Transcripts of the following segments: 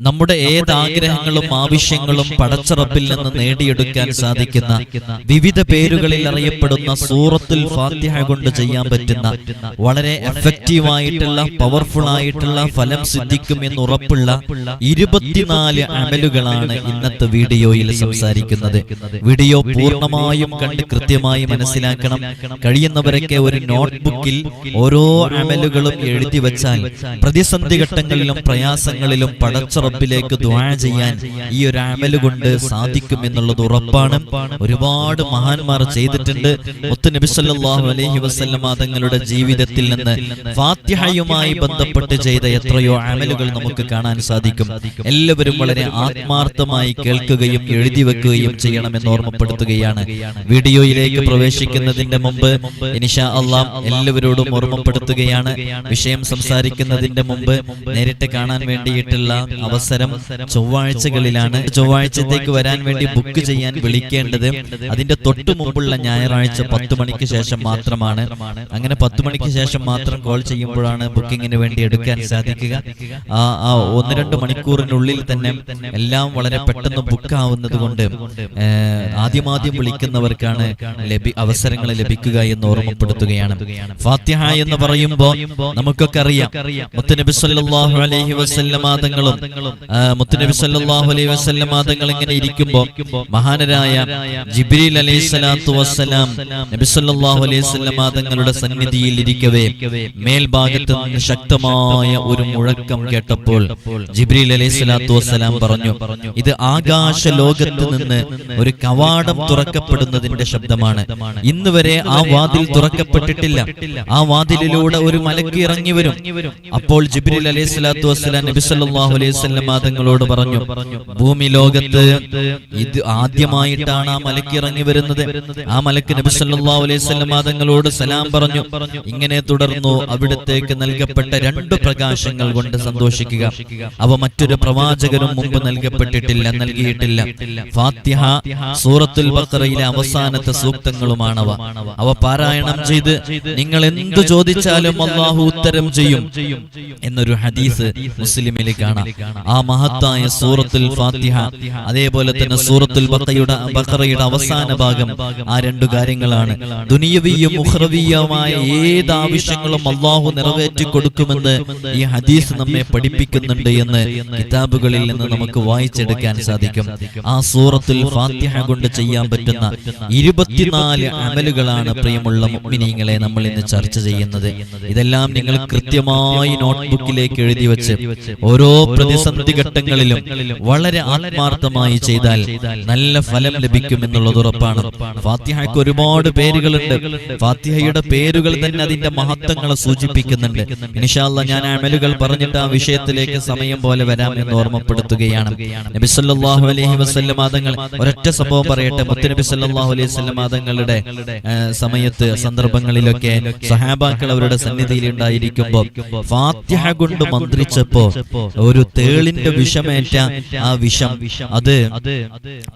നമ്മുടെ ഏത് ആഗ്രഹങ്ങളും ആവശ്യങ്ങളും പടച്ചറപ്പിൽ നിന്ന് നേടിയെടുക്കാൻ സാധിക്കുന്ന വിവിധ പേരുകളിൽ അറിയപ്പെടുന്ന സൂറത്തുൽ ഫാത്തിഹ കൊണ്ട് ചെയ്യാൻ പറ്റുന്ന വളരെ എഫക്റ്റീവ് ആയിട്ടുള്ള പവർഫുൾ ആയിട്ടുള്ള ഫലം സിദ്ധിക്കും എന്ന് ഉറപ്പുള്ള ഇരുപത്തിനാല് അമലുകളാണ് ഇന്നത്തെ വീഡിയോയിൽ സംസാരിക്കുന്നത്. വീഡിയോ പൂർണമായും കണ്ട് കൃത്യമായി മനസ്സിലാക്കണം. കഴിയുന്നവരൊക്കെ ഒരു നോട്ട്ബുക്കിൽ ഓരോ അമലുകളും എഴുതി വച്ചാൽ പ്രതിസന്ധി ഘട്ടങ്ങളിലും പ്രയാസങ്ങളിലും പടച്ചുറപ്പിലേക്ക് ദ്വാ ചെയ്യാൻ ഈ ഒരു അമൽ കൊണ്ട് സാധിക്കും എന്നുള്ളത് ഉറപ്പാണ്. ഒരുപാട് മഹാന്മാർ ചെയ്തിട്ടുണ്ട്. മുത്ത് നബി സല്ലല്ലാഹു അലൈഹി വസല്ലമ തങ്ങളുടെ ജീവിതത്തിൽ നിന്ന് ഫാത്തിഹയുമായി ബന്ധപ്പെട്ട് ചെയ്ത എത്രയോ അമലുകൾ നമുക്ക് കാണാൻ സാധിക്കും. എല്ലാവരും വളരെ ആത്മാർത്ഥമായി കേൾക്കുകയും എഴുതി വെക്കുകയും ചെയ്യണമെന്ന് ഓർമ്മപ്പെടുത്തുകയാണ്. വീഡിയോയിലേക്ക് പ്രവേശിക്കുന്നതിന്റെ മുമ്പ് ഇനിഷാ അള്ളാം എല്ലാവരോടും ഓർമ്മപ്പെടുത്തുകയാണ്. വിഷയം സംസാരിക്കുന്നതിന്റെ മുമ്പ് നേരിട്ട് കാണാൻ വേണ്ടിയിട്ടുള്ള അവസരം ചൊവ്വാഴ്ചകളിലാണ്. ചൊവ്വാഴ്ചത്തേക്ക് വരാൻ വേണ്ടി ബുക്ക് ചെയ്യാൻ വിളിക്കേണ്ടത് അതിന്റെ തൊട്ടു മുമ്പുള്ള ഞായറാഴ്ച പത്ത് മണിക്ക് ശേഷം മാത്രമാണ്. അങ്ങനെ പത്ത് മണിക്ക് ശേഷം മാത്രം കോൾ ചെയ്യുമ്പോഴാണ് ബുക്കിങ്ങിന് വേണ്ടി എടുക്കാൻ സാധിക്കുക. ആ ഒന്ന് രണ്ട് മണിക്കൂറിനുള്ളിൽ തന്നെ എല്ലാം വളരെ പെട്ടെന്ന് ബുക്ക് ആവുന്നത് കൊണ്ട് ആദ്യമാദ്യം വിളിക്കുന്നവർക്കാണ് ലഭി അവസരങ്ങൾ ലഭിക്കുക എന്ന് ഓർമ്മപ്പെടുത്തുകയാണ്. ഫാത്തിഹ എന്ന് പറയുമ്പോൾ നമുക്കൊക്കെ അറിയാം. മുത്തുനബി സല്ലല്ലാഹു അലൈഹി വസല്ലമ തങ്ങളും ആ, മുത്തുനബി സല്ലല്ലാഹു അലൈഹി വസല്ലമ തങ്ങൾ ഇങ്ങനെ ഇരിക്കുമ്പോൾ മഹാനരായ ജിബ്രീൽ അലൈഹി സ്വലാത്തു വസ്സലാം നബി സല്ലല്ലാഹു അലൈഹി വസല്ലമ തങ്ങളുടെ സന്നിധിയിൽ ഇരിക്കവേ മേൽഭാഗത്ത് നിന്ന് ശക്തമായ ഒരു മുഴക്കം കേട്ടപ്പോൾ ജിബ്രീൽ അലൈഹി സ്വലാത്തു വസ്സലാം പറഞ്ഞു ഇത് ആകാശ ലോകത്ത് നിന്ന് ഒരു കവാടം തുറക്കപ്പെടുന്നതിന്റെ ശബ്ദമാണ്. ഇന്ന് വരെ ആ വാതിൽ തുറക്കപ്പെട്ടിട്ടില്ല. ആ വാതിലിലൂടെ ഒരു മലക്ക് ഇറങ്ങി വരും. അപ്പോൾ ജിബ്രീൽ അലൈഹി സ്വലാത്തു വസ്സലാം നബി സല്ലല്ലാഹു അലൈഹി തങ്ങളോട് പറഞ്ഞു ഭൂമി ലോകത്ത് ഇത് ആദ്യമായിട്ടാണ് ആ മലക്ക് ഇറങ്ങി വരുന്നത്. ആ മലക്ക് നബി സല്ലല്ലാഹു അലൈഹി വസല്ലം തങ്ങളോട് സലാം പറഞ്ഞു ഇങ്ങനെ തുടർന്നു അവിടത്തേക്ക് നൽകപ്പെട്ട രണ്ട് പ്രകാശങ്ങൾ കൊണ്ട് സന്തോഷിക്കുക. അവ മറ്റൊരു പ്രവാചകനും മുമ്പ് നൽകപ്പെട്ടിട്ടില്ല നൽകിയിട്ടില്ല. ഫാത്തിഹ സൂറത്തുൽ ബഖറയിലെ അവസാനത്തെ സൂക്തങ്ങളുമാണവ. അവ പാരായണം ചെയ്ത് നിങ്ങൾ എന്തു ചോദിച്ചാലും അള്ളാഹു ഉത്തരം ചെയ്യും എന്നൊരു ഹദീസ് മുസ്ലിമിൽ കാണാം. ആ മഹത്തായ സൂറത്തുൽ ഫാത്തിഹ. അതേപോലെ തന്നെ സൂറത്തുൽ ബക്കയുടെ ബഖറയുടെ അവസാന ഭാഗം ആ രണ്ടു കാര്യങ്ങളാണ്. ദുനിയവിയും മുഹ്റവിയുമായ ഏത് ആവശ്യങ്ങളും അള്ളാഹു നിറവേറ്റി കൊടുക്കുമെന്ന് ഈ ഹദീസ് നമ്മെ പഠിപ്പിക്കുന്നുണ്ട് എന്ന് കിതാബുകളിൽ നിന്ന് നമുക്ക് വായിച്ചെടുക്കാൻ സാധിക്കും. ആ സൂറത്തുൽ ഫാത്തിഹ കൊണ്ട് ചെയ്യാൻ പറ്റുന്ന ഇരുപത്തിനാല് അമലുകളാണ് പ്രിയമുള്ള മുഅ്മിനീങ്ങളെ നമ്മൾ ഇന്ന് ചർച്ച ചെയ്യുന്നത്. ഇതെല്ലാം നിങ്ങൾ കൃത്യമായി നോട്ട്ബുക്കിലേക്ക് എഴുതി വെച്ച് ഓരോ പ്രതിസന്ധി ഘട്ടങ്ങളിലും വളരെ ആത്മാർത്ഥമായി ചെയ്താൽ നല്ല ഫലം ലഭിക്കും എന്നുള്ളത് ഉറപ്പാണ്. ഫാത്തിഹയ്ക്ക് ഒരുപാട് പേരുകളുണ്ട്. ഫാത്തിഹയുടെ പേരുകൾ തന്നെ അതിന്റെ മഹത്വങ്ങളെ സൂചിപ്പിക്കുന്നുണ്ട്. നിഷാല്ല ഞാൻ അമലുകൾ പറഞ്ഞിട്ട് ആ വിഷയത്തിലേക്ക് സമയം പോലെ വരാം എന്ന് ഓർമ്മപ്പെടുത്തുകയാണ്. നബി സല്ലല്ലാഹു അലൈഹി വസ്ലം തങ്ങൾ ഒരൊറ്റ സംഭവം പറയട്ടെ. മുത്തുനബി സല്ലാഹു അലൈഹി വസ്ലം തങ്ങളുടെ ഏഹ്, സമയത്ത് സന്ദർഭങ്ങളിലൊക്കെ സഹാബാക്കൾ അവരുടെ സന്നിധിയിൽ ഉണ്ടായിരിക്കുമ്പോൾ ഫാത്തിഹ കൊണ്ട് മന്ത്രിച്ചപ്പോ ഒരു തേളിന്റെ വിഷമേറ്റ ആ വിഷം. അത്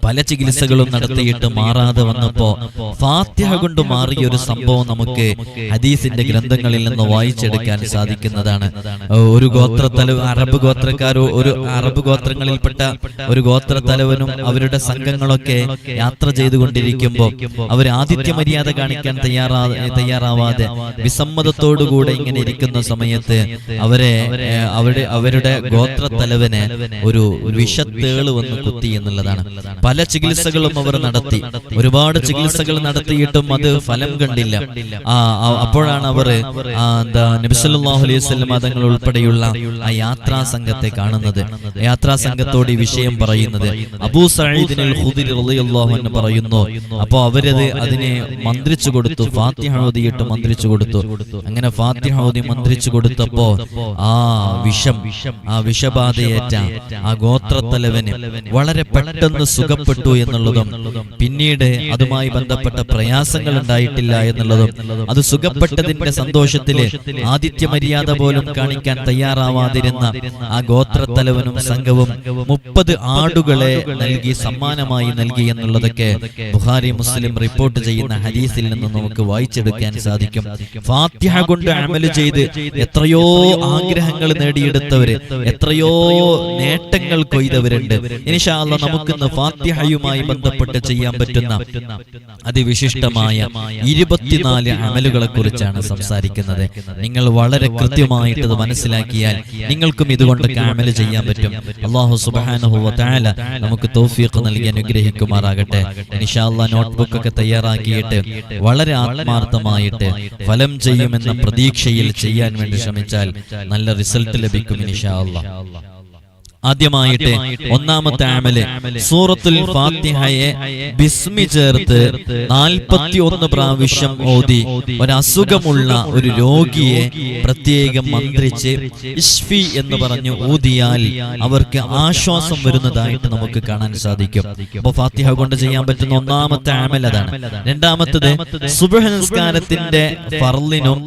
പല ചികിത്സകളും നടത്തിയിട്ട് മാറാതെ വന്നപ്പോ ഫാത്തിഹ കൊണ്ട് മാറിയ ഒരു സംഭവം നമുക്ക് ഹദീസിന്റെ ഗ്രന്ഥങ്ങളിൽ നിന്ന് വായിച്ചെടുക്കാൻ സാധിക്കുന്നതാണ്. ഒരു ഗോത്രത്തലവ് അറബ് ഗോത്രക്കാരോ ഒരു അറബ് ഗോത്രങ്ങളിൽപ്പെട്ട ഒരു ഗോത്ര തലവനും അവരുടെ സംഘങ്ങളൊക്കെ യാത്ര ചെയ്തുകൊണ്ടിരിക്കുമ്പോൾ അവർ ആതിഥ്യ മര്യാദ കാണിക്കാൻ തയ്യാറാ തയ്യാറാവാതെ വിസമ്മതത്തോടുകൂടെ ഇങ്ങനെ ഇരിക്കുന്ന സമയത്ത് അവരെ അവരുടെ അവരുടെ അവരുടെ ഗോത്രത്തലവനെ ഒരു വിഷത്തേൾ വന്ന് കുത്തി എന്നുള്ളതാണ്. പല ചികിത്സകളും അവർ നടത്തി. ഒരുപാട് ചികിത്സകൾ നടത്തിയിട്ടും അത് ഫലം കണ്ടില്ല. അപ്പോഴാണ് അവർ എന്താ നബിസല്ലാഹു അലൈഹി തങ്ങൾ ഉൾപ്പെടെയുള്ള ആ യാത്രാ സംഘത്തെ കാണുന്നത്. യാത്രാ സംഘത്തോട് ഈ വിഷയം പറയുന്നത്. അബൂ അൻഹു പറയുന്നു. അപ്പോ അവരത് അതിനെ മന്ത്രിച്ചു കൊടുത്തു. ഫാത്തിഹ ഓതിയിട്ട് മന്ത്രിച്ചു കൊടുത്തു. അങ്ങനെ ഫാത്തിഹ ഓതി മന്ത്രിച്ചു കൊടുത്തപ്പോ ആ വിഷം. ആ വിഷബാധയേറ്റ ആ ഗോത്രത്തലവന് വളരെ പെട്ടെന്ന് സുഖപ്പെട്ടു എന്നുള്ളതും പിന്നീട് അതുമായി ബന്ധപ്പെട്ട പ്രയാസങ്ങൾ ഉണ്ടായിട്ടില്ല എന്നുള്ളതും അത് സുഖപ്പെട്ടതിന്റെ സന്തോഷത്തിൽ ആദിത്യ മര്യാദ പോലും കാണിക്കാൻ തയ്യാറാവാതിരുന്ന ആ ഗോത്രത്തലവനും സംഘവും മുപ്പത് ആടുകളെ നൽകി സമ്മാനമായി നൽകി എന്നുള്ളതൊക്കെ ബുഹാരി മുസ്ലിം റിപ്പോർട്ട് ചെയ്യുന്ന ഹദീസിൽ നിന്ന് നമുക്ക് വായിച്ചെടുക്കാൻ സാധിക്കും. ഫാത്തിഹ കൊണ്ട് അമൽ ചെയ്ത് എത്രയോ ആഗ്രഹങ്ങൾ നേടിയെടുത്തവര് എത്രയോ നേട്ടങ്ങൾ കൊയ്തവരുണ്ട്. ഇനിഷാല്ല നമുക്കിന്ന് ഫാത്തിഹയുമായി ബന്ധപ്പെട്ട് ചെയ്യാൻ പറ്റുന്ന അതിവിശിഷ്ടമായ ഇരുപത്തിനാല് അമലുകളെ കുറിച്ചാണ് സംസാരിക്കുന്നത്. നിങ്ങൾ വളരെ കൃത്യമായിട്ട് ഇത് മനസ്സിലാക്കിയാൽ നിങ്ങൾക്കും ഇതുകൊണ്ട് അമൽ ചെയ്യാൻ പറ്റും. അള്ളാഹു സുബാനുഹു താല നമുക്ക് തോഫിയൊക്കെ നൽകി അനുഗ്രഹിക്കുമാറാകട്ടെ. ഇൻഷാല്ല നോട്ട്ബുക്ക് ഒക്കെ തയ്യാറാക്കിയിട്ട് വളരെ ആത്മാർത്ഥമായിട്ട് ഫലം ചെയ്യുമെന്ന പ്രതീക്ഷയിൽ ചെയ്യാൻ വേണ്ടി ശ്രമിച്ചാൽ നല്ല റിസൾട്ട് ലഭിക്കും ഇൻഷാ അല്ലാ ആദ്യമായിട്ട് ഒന്നാമത്തെ ആമൽ സൂറത്തുൽ ഫാത്തിഹയെ ബിസ്മി ചേർത്ത് നാൽപ്പത്തി ഒന്ന് പ്രാവശ്യം ഓതി ഒരസുഖമുള്ള ഒരു രോഗിയെ പ്രത്യേകം മന്ത്രിച്ച് ഇഷ്ഫി എന്ന് പറഞ്ഞു ഊതിയാൽ അവർക്ക് ആശ്വാസം വരുന്നതായിട്ട് നമുക്ക് കാണാൻ സാധിക്കും. അപ്പൊ ഫാത്തിഹ കൊണ്ട് ചെയ്യാൻ പറ്റുന്ന ഒന്നാമത്തെ ആമൽ അതാണ്. രണ്ടാമത്തത് സുബഹനസ്കാരത്തിന്റെ ഫർലിനും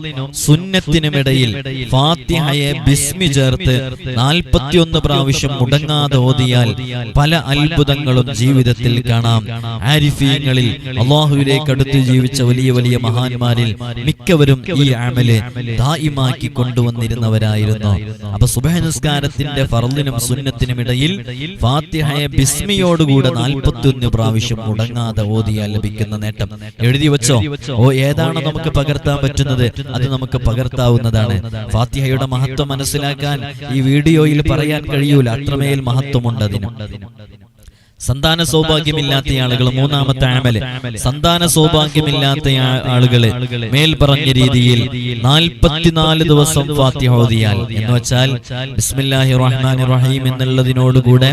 സുന്നത്തിനുമിടയിൽ ഫാത്തിഹയെ ബിസ്മി ചേർത്ത് നാൽപ്പത്തിയൊന്ന് പ്രാവശ്യം മുടങ്ങാതെ ഓതിയാൽ പല അത്ഭുതങ്ങളും ജീവിതത്തിൽ കാണാം. ആരിഫീങ്ങളിൽ അള്ളാഹുവിലേക്ക് അടുത്ത് ജീവിച്ച വലിയ വലിയ മഹാന്മാരിൽ മിക്കവരും ഈ ആമൽ ദായിമാക്കി കൊണ്ടുവന്നിരുന്നവരായിരുന്നു. അപ്പൊ സുബഹനസ്കാരത്തിന്റെ ഫറലിനും സുന്നത്തിനും ഇടയിൽ ഫാത്തിഹയെ ബിസ്മിയോടുകൂടെ നാൽപ്പത്തിയൊന്ന് പ്രാവശ്യം മുടങ്ങാതെ ഓതിയാൽ ലഭിക്കുന്ന നേട്ടം. എഴുതി വെച്ചോ? ഓ ഏതാണ് നമുക്ക് പകർത്താൻ പറ്റുന്നത്? അത് നമുക്ക് പകർത്താവുന്നതാണ്. ഫാത്തിഹയുടെ മഹത്വം മനസ്സിലാക്കാൻ ഈ വീഡിയോയിൽ പറയാൻ കഴിയൂല. അത്രമേൽ മഹത്വമുണ്ട് അതിന് സന്താന സൗഭാഗ്യമില്ലാത്ത ആളുകൾ മൂന്നാമത്തെ ആമൽ. സന്താന സൗഭാഗ്യമില്ലാത്ത ആളുകൾ മേൽ പറഞ്ഞ രീതിയിൽ നാൽപ്പത്തിനാല് ദിവസം ഫാത്തിഹ ഓതിയാൽ. എന്ന് വെച്ചാൽ ബിസ്മില്ലാഹി റഹ്മാൻ റഹീം എന്നുള്ളതിനോടുകൂടെ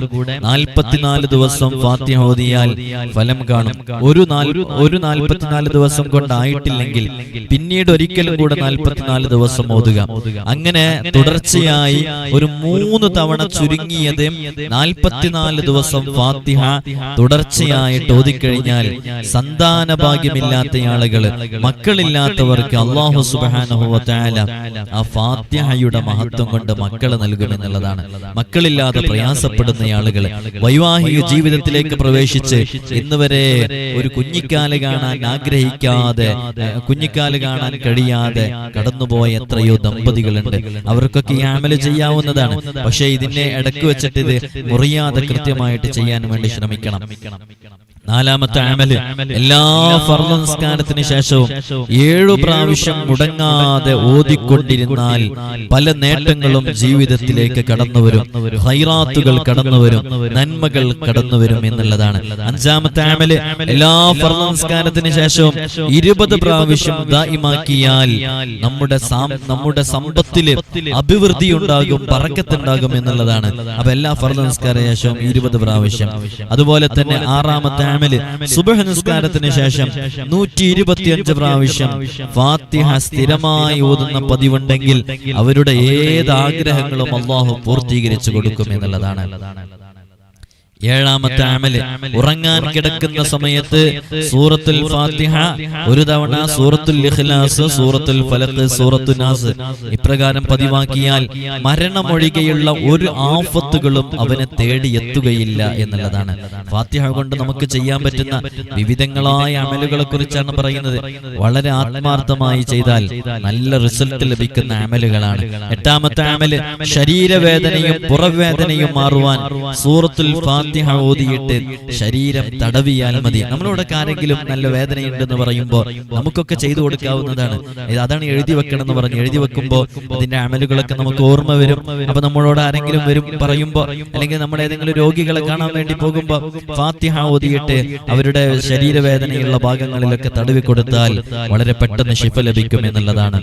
നാൽപ്പത്തിനാല് ദിവസം ഫാത്തിഹ ഓതിയാൽ ഫലം കാണും. ഒരു നാല് ഒരു നാൽപ്പത്തിനാല് ദിവസം കൊണ്ടായിട്ടില്ലെങ്കിൽ പിന്നീട് ഒരിക്കലും കൂടെ നാൽപ്പത്തിനാല് ദിവസം ഓതുക. അങ്ങനെ തുടർച്ചയായി ഒരു മൂന്ന് തവണ ചുരുങ്ങിയത് നാൽപ്പത്തിനാല് ദിവസം ഫാത്തിഹ തുടർച്ചയായിട്ട് ഓതിക്കഴിഞ്ഞാൽ സന്താന ഭാഗ്യമില്ലാത്ത ആളുകൾ മക്കളില്ലാത്തവർക്ക് അള്ളാഹു സുബാനുഭവത്തായ ആ ഫാത്തിഹയുടെ മഹത്വം കൊണ്ട് മക്കളെ നൽകുമെന്നുള്ളതാണ് മക്കളില്ലാതെ പ്രയാസപ്പെടുന്ന ആളുകൾ വൈവാഹിക ജീവിതത്തിലേക്ക് പ്രവേശിച്ച് ഇന്ന് വരെ ഒരു കുഞ്ഞിക്കാൽ കാണാൻ ആഗ്രഹിക്കാതെ കുഞ്ഞിക്കാൽ കാണാൻ കഴിയാതെ കടന്നുപോയ എത്രയോ ദമ്പതികളുണ്ട്. അവർക്കൊക്കെ ഈ ആമൽ ചെയ്യാവുന്നതാണ്. പക്ഷേ ഇതിനെ ഇടയ്ക്ക് വെച്ചിട്ട് ഇത് മുറിയാതെ കൃത്യമായിട്ട് ചെയ്യാൻ വേണ്ടി ശ്രമിക്കണം നാലാമത്തെ ആമൽ. എല്ലാ ഫർദ് നിസ്കാരത്തിന് ശേഷവും ഏഴു പ്രാവശ്യം മുടങ്ങാതെ ഓതിക്കൊണ്ടിരുന്നാൽ പല നേട്ടങ്ങളും ജീവിതത്തിലേക്ക് കടന്നുവരും. ഹൈറാത്തുകൾ കടന്നുവരും. നന്മകൾ കടന്നുവരും എന്നുള്ളതാണ്. അഞ്ചാമത്തെ ആമൽ. എല്ലാ ഫർദ് നിസ്കാരത്തിന് ശേഷവും ഇരുപത് പ്രാവശ്യം ദായിമാക്കിയാൽ നമ്മുടെ നമ്മുടെ സമ്പത്തിൽ അഭിവൃദ്ധി ഉണ്ടാകും പറക്കത്തുണ്ടാകും എന്നുള്ളതാണ്. അപ്പൊ എല്ലാ ഫർദ് നിസ്കാര ശേഷവും ഇരുപത് പ്രാവശ്യം. അതുപോലെ തന്നെ ആറാമത്തെ ആമൽ സുബഹ നിസ്കാരത്തിന് ശേഷം നൂറ്റി ഇരുപത്തിയഞ്ച് പ്രാവശ്യം ഫാത്തിഹ സ്ഥിരമായി ഓതുന്ന പതിവുണ്ടെങ്കിൽ അവരുടെ ഏത് ആഗ്രഹങ്ങളും അള്ളാഹു പൂർത്തീകരിച്ചു കൊടുക്കും എന്നുള്ളതാണ്. ഏഴാമത്തെ അമൽ ഉറങ്ങാൻ കിടക്കുന്ന സമയത്ത് സൂറത്തുൽ ഫാത്തിഹ ഒരു തവണ സൂറത്തുൽ ഇഖ്ലാസ് സൂറത്തുൽ ഫലത്ത് സൂറത്തുൽ നാസ് ഇപ്രകാരം പതിവാക്കിയാൽ മരണമൊഴികെയുള്ള ഒരു ആഫത്തുകളും അവനെ തേടി എത്തുകയില്ല എന്നുള്ളതാണ്. ഫാത്തിഹ കൊണ്ട് നമുക്ക് ചെയ്യാൻ പറ്റുന്ന വിവിധങ്ങളായ അമലുകളെ കുറിച്ചാണ് പറയുന്നത്. വളരെ ആത്മാർത്ഥമായി ചെയ്താൽ നല്ല റിസൾട്ട് ലഭിക്കുന്ന അമലുകളാണ്. എട്ടാമത്തെ അമൽ ശരീരവേദനയും പുറവേദനയും മാറുവാൻ സൂറത്തുൽ ഫാത്തിഹ ഓതിയിട്ട് ശരീരം തടവിയാൽ മതി. നമ്മളോട് ആരെങ്കിലും നല്ല വേദനയുണ്ടെന്ന് പറയുമ്പോൾ നമുക്കൊക്കെ ചെയ്തു കൊടുക്കാവുന്നതാണ്. അതാണ് എഴുതി വെക്കണം എന്ന് പറഞ്ഞ് എഴുതി വെക്കുമ്പോൾ അതിന്റെ അമലുകളൊക്കെ നമുക്ക് ഓർമ്മ വരും. അപ്പൊ നമ്മളോട് ആരെങ്കിലും വരും പറയുമ്പോൾ അല്ലെങ്കിൽ നമ്മൾ ഏതെങ്കിലും രോഗികളെ കാണാൻ വേണ്ടി പോകുമ്പോൾ ഫാത്തിഹ ഓതിയിട്ട് അവരുടെ ശരീരവേദനയുള്ള ഭാഗങ്ങളിലൊക്കെ തടവി കൊടുത്താൽ വളരെ പെട്ടെന്ന് ശിഫ ലഭിക്കും എന്നുള്ളതാണ്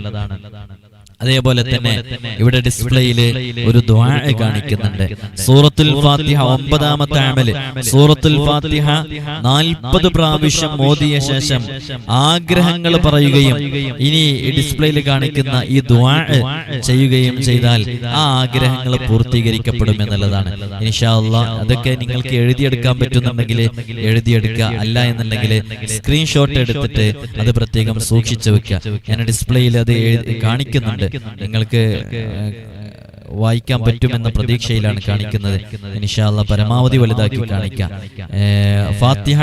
അതേപോലെ തന്നെ ഇവിടെ ഡിസ്പ്ലേയിൽ ഒരു ദ്വാഴ കാണിക്കുന്നുണ്ട്. സൂറത്തുൽ ഫാത്തിഹ ഒമ്പതാമത്തെ ആമൽ സൂറത്തുൽ ഫാത്തിഹ നാൽപ്പത് പ്രാവശ്യം മോദിയ ശേഷം ആഗ്രഹങ്ങൾ പറയുകയും ഇനി ഡിസ്പ്ലേയിൽ കാണിക്കുന്ന ഈ ദ്വാ ചെയ്യുകയും ചെയ്താൽ ആ ആഗ്രഹങ്ങൾ പൂർത്തീകരിക്കപ്പെടും എന്നുള്ളതാണ്. ഇൻഷാ അള്ളാ അതൊക്കെ നിങ്ങൾക്ക് എഴുതിയെടുക്കാൻ പറ്റുന്നുണ്ടെങ്കിൽ എഴുതിയെടുക്കുക അല്ല എന്നുണ്ടെങ്കിൽ സ്ക്രീൻഷോട്ട് എടുത്തിട്ട് അത് പ്രത്യേകം സൂക്ഷിച്ചു വെക്കുക. ഞാൻ ഡിസ്പ്ലേയിൽ അത് കാണിക്കുന്നുണ്ട്. നിങ്ങൾക്ക് വായിക്കാൻ പറ്റുമെന്ന പ്രതീക്ഷയിലാണ് കാണിക്കുന്നത്. ഇൻഷാല്ല പരമാവധി വലുതാക്കി കാണിക്കാം. ഫാത്തിഹ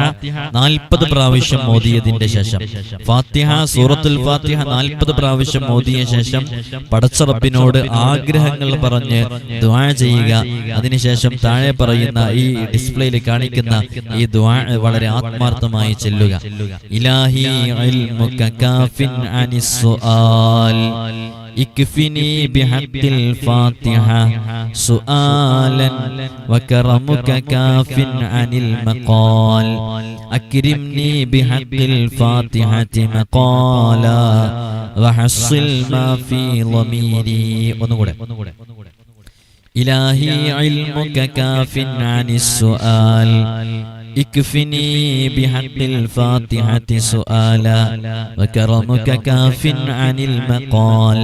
നാൽപ്പത് പ്രാവശ്യം മോദിയതിന്റെ ശേഷം. ഫാത്തിഹ സൂറത്തുൽ ഫാത്തിഹ നാൽപ്പത് പ്രാവശ്യം മോദിയ ശേഷം പടച്ചറപ്പിനോട് ആഗ്രഹങ്ങൾ പറഞ്ഞ് ദ്വാ ചെയ്യുക. അതിനുശേഷം താഴെ പറയുന്ന ഈ ഡിസ്പ്ലേയിൽ കാണിക്കുന്ന ഈ ദ്വാ വളരെ ആത്മാർത്ഥമായി ചെല്ലുക. ഇലാഹി കാഫിൻ اكفني بحق الفاتحة سؤالا وكرمك كاف عن المقال. أكرمني بحق الفاتحة مقالا وحصل ما في ضميري. إلهي علمك كاف عن السؤال اكفني بحق الفاتحة سؤالا وكرمك كاف عن المقال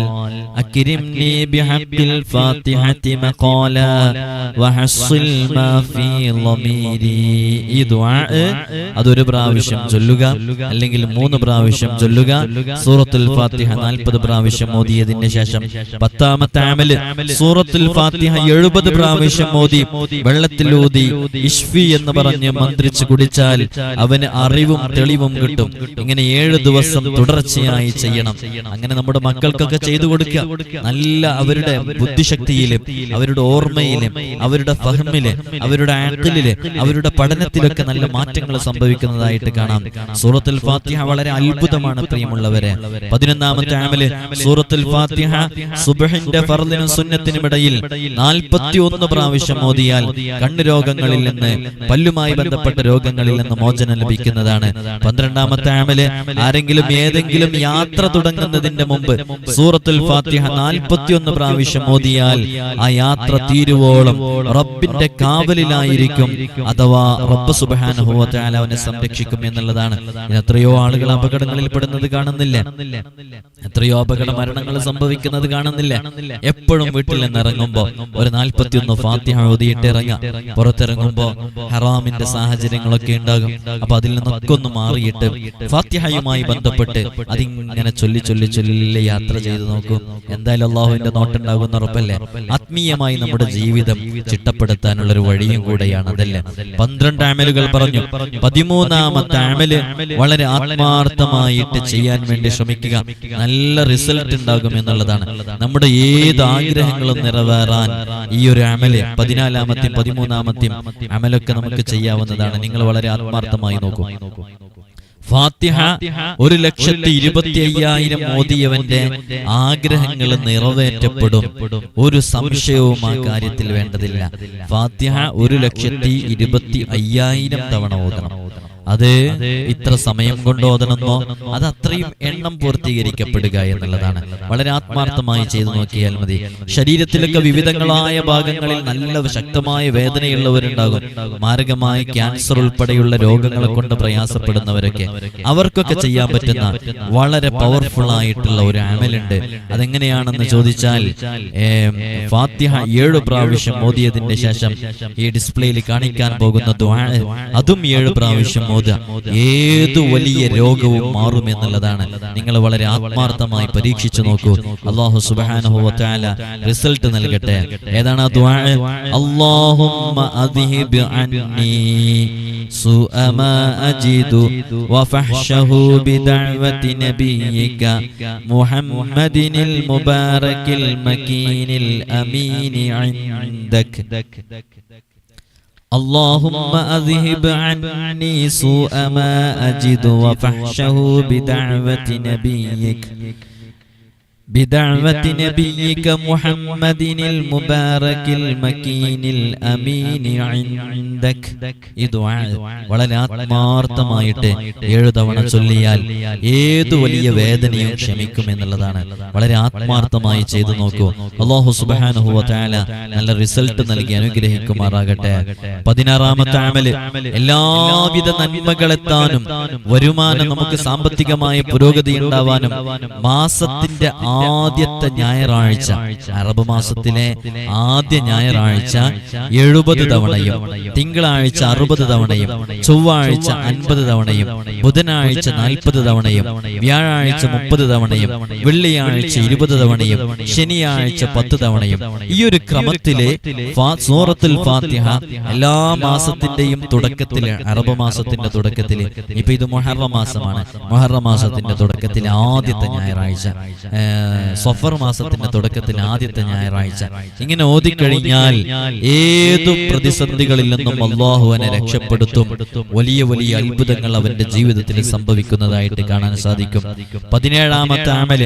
أكرمني بحق الفاتحة مقالا وحصل ما في ضميري ഈ ദുആ അതൊരു പ്രാവശ്യം ചൊല്ലുക അല്ലെങ്കിൽ മൂന്ന് പ്രാവശ്യം ചൊല്ലുക സൂറത്തുൽ ഫാത്തിഹ നാൽപ്പത് പ്രാവശ്യം ഓതിയതിന് ശേഷം പത്താമത്തെ ആമല് സൂറത്തുൽ ഫാത്തിഹ എഴുപത് പ്രാവശ്യം ഓതി വെള്ളത്തിലൂതി ഇഷ്ഫി എന്ന് പറഞ്ഞ് മന്ത്രിച്ച് കുടിച്ചാൽ അവന് അറിവും തെളിവും കിട്ടും. ഇങ്ങനെ ഏഴ് ദിവസം തുടർച്ചയായി ചെയ്യണം. അങ്ങനെ നമ്മുടെ മക്കൾക്കൊക്കെ ചെയ്തു കൊടുക്കുക. നല്ല അവരുടെ ബുദ്ധിശക്തിയിലും അവരുടെ ഓർമ്മയിലും അവരുടെ ഫഹമിൽ അവരുടെ ആക്കലിൽ അവരുടെ പഠനത്തിലൊക്കെ നല്ല മാറ്റങ്ങൾ സംഭവിക്കുന്നതായിട്ട് കാണാം. സൂറത്തുൽ ഫാത്തിഹ വളരെ അത്ഭുതമാണ് പ്രിയമുള്ളവരെ. പതിനൊന്നാമത്തെ ആമൽ സൂറത്തുൽ ഫാത്തിഹ സുബഹിന്റെ ഫർദിനും സുന്നത്തിനും ഇടയിൽ നാൽപ്പത്തി ഒന്ന് പ്രാവശ്യം മോദിയാൽ കണ്ണു രോഗങ്ങളിൽ നിന്ന് പല്ലുമായി ബന്ധപ്പെട്ട രോഗങ്ങളിൽ നിന്ന് മോചനം ലഭിക്കുന്നതാണ്. പന്ത്രണ്ടാമത്തെ ആമൽ ആരെങ്കിലും ഏതെങ്കിലും യാത്ര തുടങ്ങുന്നതിന്റെ മുമ്പ് സൂറത്തുൽ ഫാത്തിഹ നാൽപ്പത്തിയൊന്ന് പ്രാവശ്യം മോദിയാൽ ആ യാത്ര തീരുവോളം റബ്ബിന്റെ കാവലിലായിരിക്കും അഥവാ റബ്ബ് സുബാനുഭവത്താൽ അവനെ സംരക്ഷിക്കും എന്നുള്ളതാണ്. എത്രയോ ആളുകൾ അപകടങ്ങളിൽ പെടുന്നത് കാണുന്നില്ല. എത്രയോ അപകട മരണങ്ങൾ സംഭവിക്കുന്നത് കാണുന്നില്ല. എപ്പോഴും വീട്ടിൽ നിന്ന് ഇറങ്ങുമ്പോ ഒരു നാൽപ്പത്തിയൊന്ന് ഫാത്തിഹ ഓതിയിട്ട് ഇറങ്ങാം പുറത്തിറങ്ങുമ്പോ ഹറാമിന്റെ സാഹചര്യങ്ങളൊക്കെ ഉണ്ടാകും. അപ്പൊ അതിൽ നിന്നൊക്കെ ഒന്ന് മാറിയിട്ട് ഫാത്തിഹയുമായി ബന്ധപ്പെട്ട് അതിങ്ങനെ ചൊല്ലി ചൊല്ലി ചൊല്ലി യാത്ര ചെയ്ത് നോക്കും. എന്തായാലും അള്ളാഹുവിന്റെ നോട്ടുണ്ടാകുന്ന ഉറപ്പല്ലേ? ആത്മീയമായി നമ്മുടെ ജീവിതം ചിട്ടപ്പെടുത്താനുള്ള ഒരു വഴിയും കൂടെയാണ് അതല്ലേ? പന്ത്രണ്ട് ആമലുകൾ പറഞ്ഞു. പതിമൂന്നാമത്തെ ആമൽ വളരെ ആത്മാർത്ഥമായിട്ട് ചെയ്യാൻ വേണ്ടി ശ്രമിക്കുക. നല്ല റിസൾട്ട് ഉണ്ടാകും എന്നുള്ളതാണ്. നമ്മുടെ ഏത് ആഗ്രഹങ്ങളും നിറവേറാൻ ഈ ഒരു അമൽ പതിനാലാമത്തെയും പതിമൂന്നാമത്തെയും അമലൊക്കെ നമുക്ക് ചെയ്യാവുന്നതാണ്. നിങ്ങൾ വളരെ ആത്മാർത്ഥമായി നോക്കും. ഫാത്തിഹ ഒരു ലക്ഷത്തി ഇരുപത്തി അയ്യായിരം മോദിയവന്റെ ആഗ്രഹങ്ങൾ നിറവേറ്റപ്പെടും. ഒരു സംശയവും ആ കാര്യത്തിൽ വേണ്ടതില്ല. ഫാത്തിഹ ഒരു ലക്ഷത്തി ഇരുപത്തി അയ്യായിരം തവണ ഓതണം. അത് ഇത്ര സമയം കൊണ്ട് ഓതണമെന്നോ അത് അത്രയും എണ്ണം പൂർത്തീകരിക്കപ്പെടുക എന്നുള്ളതാണ്. വളരെ ആത്മാർത്ഥമായി ചെയ്തു നോക്കിയാൽ മതി. ശരീരത്തിലൊക്കെ വിവിധങ്ങളായ ഭാഗങ്ങളിൽ നല്ല ശക്തമായ വേദനയുള്ളവരുണ്ടാകും മാരകമായ ക്യാൻസർ ഉൾപ്പെടെയുള്ള രോഗങ്ങളെ കൊണ്ട് പ്രയാസപ്പെടുന്നവരൊക്കെ അവർക്കൊക്കെ ചെയ്യാൻ പറ്റുന്ന വളരെ പവർഫുൾ ആയിട്ടുള്ള ഒരു അമലുണ്ട്. അതെങ്ങനെയാണെന്ന് ചോദിച്ചാൽ ഫാത്തിഹ ഏഴ് പ്രാവശ്യം ഓതിയതിന്റെ ശേഷം ഈ ഡിസ്പ്ലേയിൽ കാണിക്കാൻ പോകുന്ന അതും ഏഴ് പ്രാവശ്യം ഓതുക ഏതു വലിയ രോഗവും മാറും എന്നുള്ളതാണ് നിങ്ങൾ വളരെ ആത്മാർത്ഥമായി പരീക്ഷിച്ചു നോക്കൂ അള്ളാഹു സുബ്ഹാനഹു വ തആല റിസൾട്ട് നൽകട്ടെ ഏതാണ് ആ ദുആ അല്ലാഹുമ്മ അദ്ഹിബ് അന്നി سوء ما أجد وفحشه بدعوة نبيك محمد المبارك المكين الأمين عندك اللهم أذهب عني سوء ما أجد وفحشه بدعوة نبيك. بدعوة نبيك محمد المبارك المكين الأمين عندك ഈ ദുആ വളരെ ആത്മാർത്ഥമായിട്ട് ഏഴു തവണ ചൊല്ലിയാൽ ഏതു വലിയ വേദനയും ക്ഷമിക്കും എന്നുള്ളതാണ് വളരെ ആത്മാർത്ഥമായി ചെയ്തു നോക്കൂ അള്ളാഹു സുബ്ഹാനഹു വ തആല നല്ല റിസൾട്ട് നൽകി അനുഗ്രഹിക്കുമാറാകട്ടെ പതിനാറാമത്തെ അമല് എല്ലാവിധ നന്മകളെത്താനും വരുമാനം നമുക്ക് സാമ്പത്തികമായ പുരോഗതി ഉണ്ടാവാനും മാസത്തിന്റെ ആദ്യത്തെ ഞായറാഴ്ച അറബ് മാസത്തിലെ ആദ്യ ഞായറാഴ്ച എഴുപത് തവണയും തിങ്കളാഴ്ച അറുപത് തവണയും ചൊവ്വാഴ്ച അൻപത് തവണയും ബുധനാഴ്ച നാൽപ്പത് തവണയും വ്യാഴാഴ്ച മുപ്പത് തവണയും വെള്ളിയാഴ്ച ഇരുപത് തവണയും ശനിയാഴ്ച പത്ത് തവണയും. ഈ ഒരു ക്രമത്തിലെ സൂറത്തുൽ ഫാത്തിഹ എല്ലാ മാസത്തിന്റെയും തുടക്കത്തിൽ അറബ് മാസത്തിന്റെ തുടക്കത്തിൽ ഇപ്പൊ ഇത് മൊഹറ മാസമാണ്. മൊഹറ മാസത്തിന്റെ തുടക്കത്തിൽ ആദ്യത്തെ ഞായറാഴ്ച. സഫർ മാസത്തിന്റെ തുടക്കത്തിൽ ആദ്യത്തെ ഞായറാഴ്ച. ഇങ്ങനെ ഓതിക്കഴിഞ്ഞാൽ ഏതു പ്രതിസന്ധികളിൽ നിന്നും അള്ളാഹുവിനെ രക്ഷപ്പെടുത്തും. വലിയ വലിയ അത്ഭുതങ്ങൾ അവന്റെ ജീവിതത്തിൽ സംഭവിക്കുന്നതായിട്ട് കാണാൻ സാധിക്കും. പതിനേഴാമത്തെ ആമൽ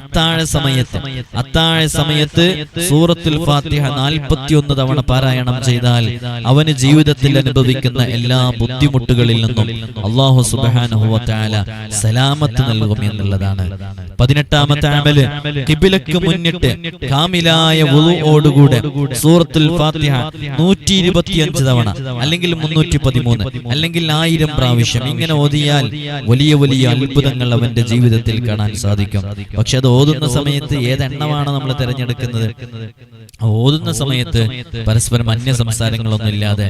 അത്താഴ സമയത്ത്. അത്താഴ സമയത്ത് സൂറത്തുൽ ഫാത്തിഹ നാൽപ്പത്തിയൊന്ന് തവണ പാരായണം ചെയ്താൽ അവന് ജീവിതത്തിൽ അനുഭവിക്കുന്ന എല്ലാ ബുദ്ധിമുട്ടുകളിൽ നിന്നും അള്ളാഹു സുബാനുഹുവല സലാമത്ത് നൽകും എന്നുള്ളതാണ്. പതിനെട്ടാമത്തെ അമൽ കിബിലക്ക് മുന്നിട്ട് കാമിലായ വുളുവോടുകൂടെ സൂറത്തുൽ ഫാത്തിഹ നൂറ്റി ഇരുപത്തിയഞ്ച് തവണ അല്ലെങ്കിൽ മുന്നൂറ്റി പതിമൂന്ന് അല്ലെങ്കിൽ ആയിരം പ്രാവശ്യം ഇങ്ങനെ ഓതിയാൽ വലിയ വലിയ അത്ഭുതങ്ങൾ അവന്റെ ജീവിതത്തിൽ കാണാൻ സാധിക്കും. പക്ഷെ അത് ഓതുന്ന സമയത്ത് ഏതെണ്ണമാണ് നമ്മൾ തിരഞ്ഞെടുക്കുന്നത്? ഓതുന്ന സമയത്ത് പരസ്പരം അന്യ സംസാരങ്ങളൊന്നും ഇല്ലാതെ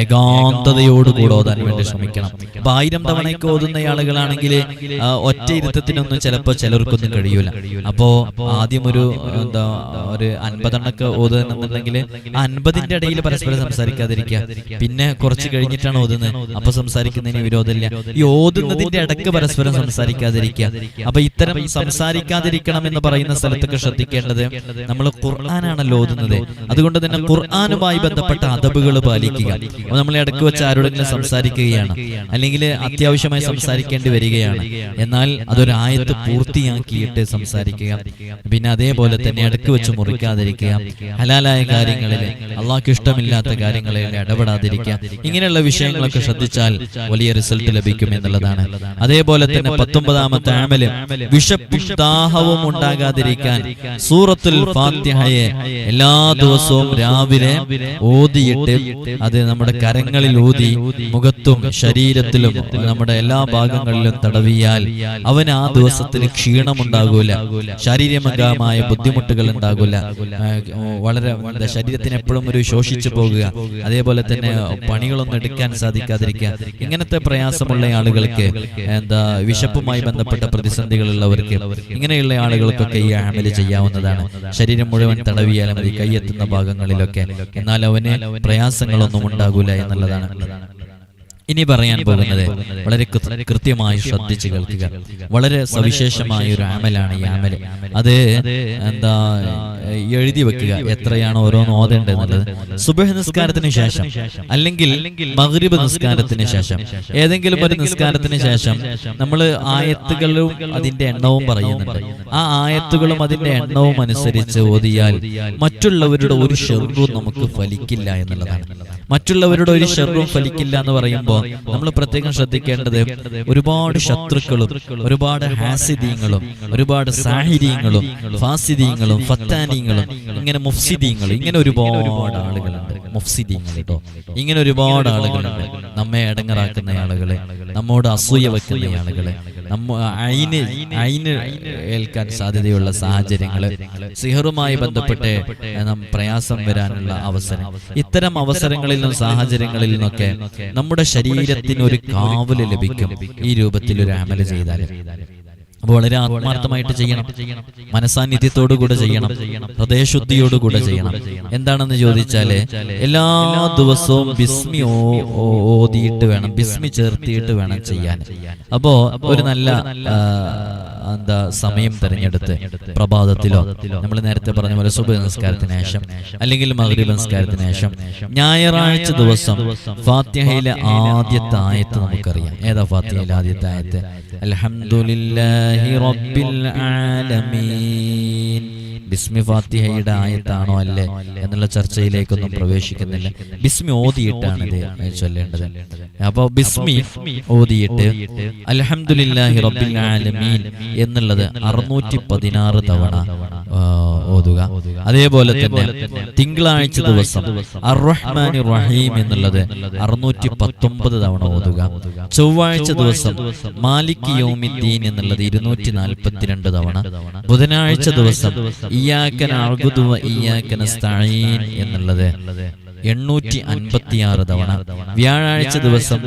ഏകാന്തതയോടുകൂടെ ഓതാൻ വേണ്ടി ശ്രമിക്കണം. അപ്പൊ ആയിരം തവണയൊക്കെ ഓതുന്ന ആളുകളാണെങ്കിൽ ഒറ്റ ഇരുത്തത്തിനൊന്നും ചിലപ്പോ ചിലർക്കൊന്നും കഴിയൂല. അപ്പോ ആദ്യം ഒരു എന്താ ഒരു അൻപതെണ്ണൊക്കെ ഓതുന്നുണ്ടെങ്കിൽ അൻപതിന്റെ ഇടയിൽ പരസ്പരം സംസാരിക്കാതിരിക്കുക. പിന്നെ കുറച്ച് കഴിഞ്ഞിട്ടാണ് ഓതുന്നത്. അപ്പൊ സംസാരിക്കുന്നതിന് വിരോധമില്ല. ഈ ഓതുന്നതിന്റെ ഇടയ്ക്ക് പരസ്പരം സംസാരിക്കാതിരിക്കുക. അപ്പൊ ഇത്തരം സംസാരിക്കാതിരിക്കണം എന്ന് പറയുന്ന സ്ഥലത്തൊക്കെ ശ്രദ്ധിക്കേണ്ടത് നമ്മൾ ഖുർആനാണല്ലോ ഓതുന്നത്. അതുകൊണ്ട് തന്നെ ഖുർആാനുമായി ബന്ധപ്പെട്ട അതബുകൾ പാലിക്കുക. അപ്പൊ നമ്മൾ ഇടയ്ക്ക് വെച്ച് ആരോടെങ്കിലും സംസാരിക്കുകയാണ്. അല്ലെങ്കിൽ അത്യാവശ്യമായി സംസാരിക്കേണ്ടി വരികയാണ്. എന്നാൽ അതൊരു ആയത്ത് പൂർത്തിയാക്കിയിട്ട് സംസാരിക്കുക. പിന്നെ അതേപോലെ തന്നെ ഇടയ്ക്ക് വെച്ച് മുറിക്കാതിരിക്കുക. ഹലാലായ കാര്യങ്ങളിൽ അള്ളാഹ്ക്ക് ഇഷ്ടമില്ലാത്ത കാര്യങ്ങളിൽ ഇടപെടാതിരിക്കുക. ഇങ്ങനെയുള്ള വിഷയങ്ങളൊക്കെ ശ്രദ്ധിച്ചാൽ വലിയ റിസൾട്ട് ലഭിക്കും എന്നുള്ളതാണ്. അതേപോലെ തന്നെ പത്തൊമ്പതാമത്തെ ആമൽ വിഷപ്പുഷ്ടാഹവും ദാഹവും ഉണ്ടാകാതിരിക്കാൻ സൂറത്തുൽ ഫാത്തിഹയെ എല്ലാ ദിവസവും രാവിലെ ഓതിയിട്ട് അത് നമ്മുടെ കരങ്ങളിൽ ഊതി മുഖത്തും ശരീരത്തിലും നമ്മുടെ എല്ലാ ഭാഗങ്ങളിലും തടവിയാൽ അവന് ആ ദിവസത്തിൽ ക്ഷീണമുണ്ടാകൂല. ശാരീരികമായ ബുദ്ധിമുട്ടുകൾ ഉണ്ടാകില്ല. വളരെ ശരീരത്തിന് എപ്പോഴും ഒരു ശോഷിച്ചു പോകുക. അതേപോലെ തന്നെ പണികളൊന്നും എടുക്കാൻ സാധിക്കാതിരിക്കുക. ഇങ്ങനത്തെ പ്രയാസമുള്ള ആളുകൾക്ക് എന്താ വിശപ്പുമായി ബന്ധപ്പെട്ട പ്രതിസന്ധികളുള്ളവർക്ക് ഇങ്ങനെയുള്ള ആളുകൾക്കൊക്കെ ഈ ആമൽ ചെയ്യാവുന്നതാണ്. ശരീരം മുഴുവൻ തടവിയാൽ മതി കൈയെത്തുന്ന ഭാഗങ്ങളിലൊക്കെ. എന്നാൽ അവന് പ്രയാസങ്ങളൊന്നും ഉണ്ടാകൂല എന്നുള്ളതാണ്. ഇനി പറയാൻ പോകുന്നത് വളരെ കൃത്യമായി ശ്രദ്ധിച്ച് കേൾക്കുക. വളരെ സവിശേഷമായ ഒരു ആമലാണ് ഈ ആമൽ. അത് എന്താ എഴുതി വെക്കുക. എത്രയാണ് ഓരോന്ന് ഓതേണ്ടതെന്നുള്ളത് സുബഹ് നിസ്കാരത്തിന് ശേഷം അല്ലെങ്കിൽ മഗ്രിബ് നിസ്കാരത്തിന് ശേഷം. ഏതെങ്കിലും ഒരു നിസ്കാരത്തിന് ശേഷം നമ്മൾ ആയത്തുകളും അതിന്റെ എണ്ണവും പറയുന്നുണ്ട്. ആ ആയത്തുകളും അതിന്റെ എണ്ണവും അനുസരിച്ച് ഓതിയാൽ മറ്റുള്ളവരുടെ ഒരു ഷെറും നമുക്ക് ഫലിക്കില്ല എന്നുള്ളതാണ്. മറ്റുള്ളവരുടെ ഒരു ഷെറും ഫലിക്കില്ല എന്ന് പറയുമ്പോൾ നമ്മൾ പ്രത്യേകം ശ്രദ്ധിക്കേണ്ടത് ഒരുപാട് ശത്രുക്കളും ഒരുപാട് ഹാസിദീങ്ങളും ഒരുപാട് സാഹിര്യങ്ങളും ഫാസിദീങ്ങളും ഫത്താനീങ്ങളും ഇങ്ങനെ മുഫ്സിദീങ്ങളും ഇങ്ങനെ ഒരുപാട് ആളുകളുണ്ട്. മുഫ്സിദീങ്ങൾ കേട്ടോ. ഇങ്ങനെ ഒരുപാട് ആളുകളുണ്ട്. നമ്മെ അടങ്ങറാക്കുന്ന ആളുകളെ നമ്മോട് അസൂയ വെക്കുന്ന ആളുകളെ നമ്മ അയിന് അയിന് ഏൽക്കാൻ സാധ്യതയുള്ള സാഹചര്യങ്ങൾ സിഹറുമായി ബന്ധപ്പെട്ട് നാം പ്രയാസം വരാനുള്ള അവസരം. ഇത്തരം അവസരങ്ങളിൽ നിന്നും സാഹചര്യങ്ങളിൽ നിന്നൊക്കെ നമ്മുടെ ശരീരത്തിന് ഒരു കാവൽ ലഭിക്കും ഈ രൂപത്തിൽ ഒരു അമൽ ചെയ്താൽ വളരെ ആത്മാർത്ഥമായിട്ട് ചെയ്യണം. മനസാന്നിധ്യത്തോടു കൂടെ ചെയ്യണം. ഹൃദയശുദ്ധിയോടുകൂടെ ചെയ്യണം. എന്താണെന്ന് ചോദിച്ചാൽ എല്ലാ ദിവസവും ബിസ്മി ഓതിയിട്ട് വേണം. ബിസ്മി ചേർത്തിയിട്ട് വേണം ചെയ്യാൻ. അപ്പോ ഒരു നല്ല എന്താ സമയം തിരഞ്ഞെടുത്ത് പ്രഭാതത്തിലോ? നമ്മൾ നേരത്തെ പറഞ്ഞ പോലെ സുബ നമസ്കാരത്തിന് ശേഷം അല്ലെങ്കിൽ മഗ്രിബ് നമസ്കാരത്തിന് ശേഷം ഞായറാഴ്ച ദിവസം ഫാത്യഹയിലെ ആദ്യത്തെ ആയത്ത് നമുക്കറിയാം. ഏതാ ഫാത്യഹയിലെ ആദ്യത്തെ ആയത്ത്? അൽഹംദുലില്ലാഹി റബ്ബിൽ ആലമീൻ. ബിസ്മി ഫാത്തിഹയുടെ ആയത്താണോ അല്ലേ എന്നുള്ള ചർച്ചയിലേക്കൊന്നും പ്രവേശിക്കുന്നില്ല. ബിസ്മി ഓതിയിട്ടാണ് ഇത് ചൊല്ലേണ്ടത്. അപ്പൊ ബിസ്മി ഓതിയിട്ട് അൽഹംദുലില്ലാഹി റബ്ബിൽ ആലമീൻ എന്നുള്ളത് അറുന്നൂറ്റി പതിനാറ് തവണ. ഓതുക. അതേപോലെ തന്നെ തിങ്കളാഴ്ച ദിവസം അർറഹ്മാൻ റഹീം എന്നുള്ളത് അറുന്നൂറ്റി പത്തൊമ്പത് തവണ ഓതുക. ചൊവ്വാഴ്ച ദിവസം മാലിക് യോമിദ്ദീൻ എന്നുള്ളത് ഇരുന്നൂറ്റി നാൽപ്പത്തിരണ്ട് തവണ. ബുധനാഴ്ച ദിവസം ഇയാക്കന അർഗുദുവ ഇയാക്കന സ്തഈൻ എന്നുള്ളത് എണ്ണൂറ്റി അൻപത്തിയാറ് തവണ. വ്യാഴാഴ്ച ദിവസം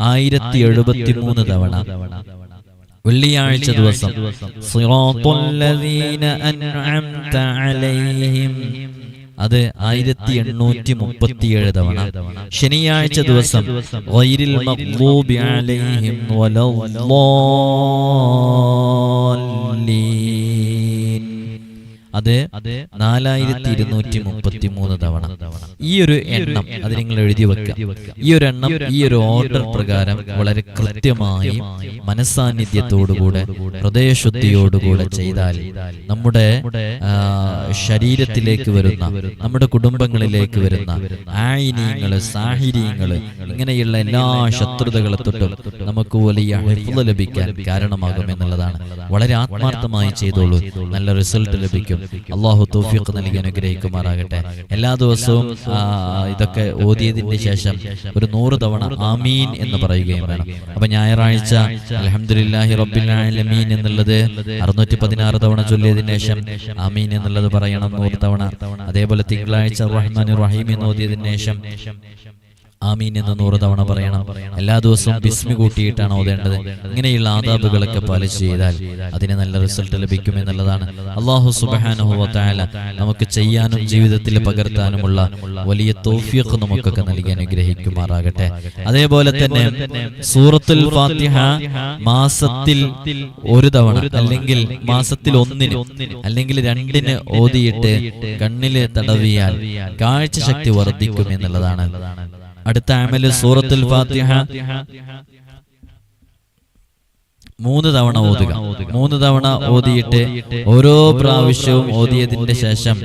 ആയിരത്തി എഴുപത്തി മൂന്ന് തവണ. വെള്ളിയാഴ്ച ദിവസം. അത് ആയിരത്തി എണ്ണൂറ്റി മുപ്പത്തിയേഴ് തവണ. ശനിയാഴ്ച ദിവസം വൈരിൽ അത് നാലായിരത്തി ഇരുന്നൂറ്റി മുപ്പത്തി മൂന്ന് തവണ. ഈ ഒരു എണ്ണം അത് നിങ്ങൾ എഴുതി വെക്കുക. ഈ ഒരു എണ്ണം ഈ ഒരു ഓർഡർ പ്രകാരം വളരെ കൃത്യമായി മനസ്സാന്നിധ്യത്തോടുകൂടെ ഹൃദയശുദ്ധിയോടുകൂടെ ചെയ്താൽ നമ്മുടെ ശരീരത്തിലേക്ക് വരുന്ന നമ്മുടെ കുടുംബങ്ങളിലേക്ക് വരുന്ന ആയിനീയങ്ങൾ സാഹിര്യങ്ങൾ ഇങ്ങനെയുള്ള എല്ലാ ശത്രുതകളെ തൊട്ടും നമുക്ക് വലിയ ലഭിക്കാൻ കാരണമാകും എന്നുള്ളതാണ്. വളരെ ആത്മാർത്ഥമായി ചെയ്തോളൂ. നല്ല റിസൾട്ട് ലഭിക്കും. അള്ളാഹു തൗഫീഖ് നൽകി അനുഗ്രഹിക്കുമാറാകട്ടെ. എല്ലാ ദിവസവും ഇതൊക്കെ ഓതിയതിന് ശേഷം ഒരു നൂറ് തവണ ആമീൻ എന്ന് പറയുകയും വേണം. അപ്പൊ ഞായറാഴ്ച അലഹമുല്ലാഹി റബ്ബിൽ ആലമീൻ എന്നുള്ളത് അറുന്നൂറ്റി പതിനാറ് തവണ ചൊല്ലിയതിന് ശേഷം ആമീൻ എന്നുള്ളത് പറയണം നൂറ് തവണ. അതേപോലെ തിങ്കളാഴ്ച റഹ്മാൻ റഹീം എന്ന് ഓതിയതിനു ശേഷം ആമീൻ എന്ന് നൂറ് തവണ പറയണം. എല്ലാ ദിവസവും ബിസ്മി കൂട്ടിയിട്ടാണ് ഓതേണ്ടത്. ഇങ്ങനെയുള്ള ആദാബുകളൊക്കെ പാലിച്ച് ചെയ്താൽ അതിന് നല്ല റിസൾട്ട് ലഭിക്കും എന്നുള്ളതാണ് അള്ളാഹു സുബാനുഭവത്തായ നമുക്ക് ചെയ്യാനും ജീവിതത്തിൽ പകർത്താനുമുള്ള വലിയ തോഫിയൊക്കെ നമുക്കൊക്കെ നൽകി അനുഗ്രഹിക്കുമാറാകട്ടെ. അതേപോലെ തന്നെ സൂറത്തുൽ ഫാത്തിഹ മാസത്തിൽ ഒരു തവണ അല്ലെങ്കിൽ മാസത്തിൽ ഒന്നിന് അല്ലെങ്കിൽ രണ്ടിന് ഓതിയിട്ട് കണ്ണിൽ തടവിയാൽ കാഴ്ച ശക്തി വർദ്ധിക്കും എന്നുള്ളതാണ് അടുത്ത അമൽ സൂറത്തുൽ ഫാത്തിഹ. മൂന്ന് തവണ ഓതുക. മൂന്ന് തവണ ഓതിയിട്ട് ഓരോ പ്രാവശ്യവും ഓതിയതിന്റെ ശേഷം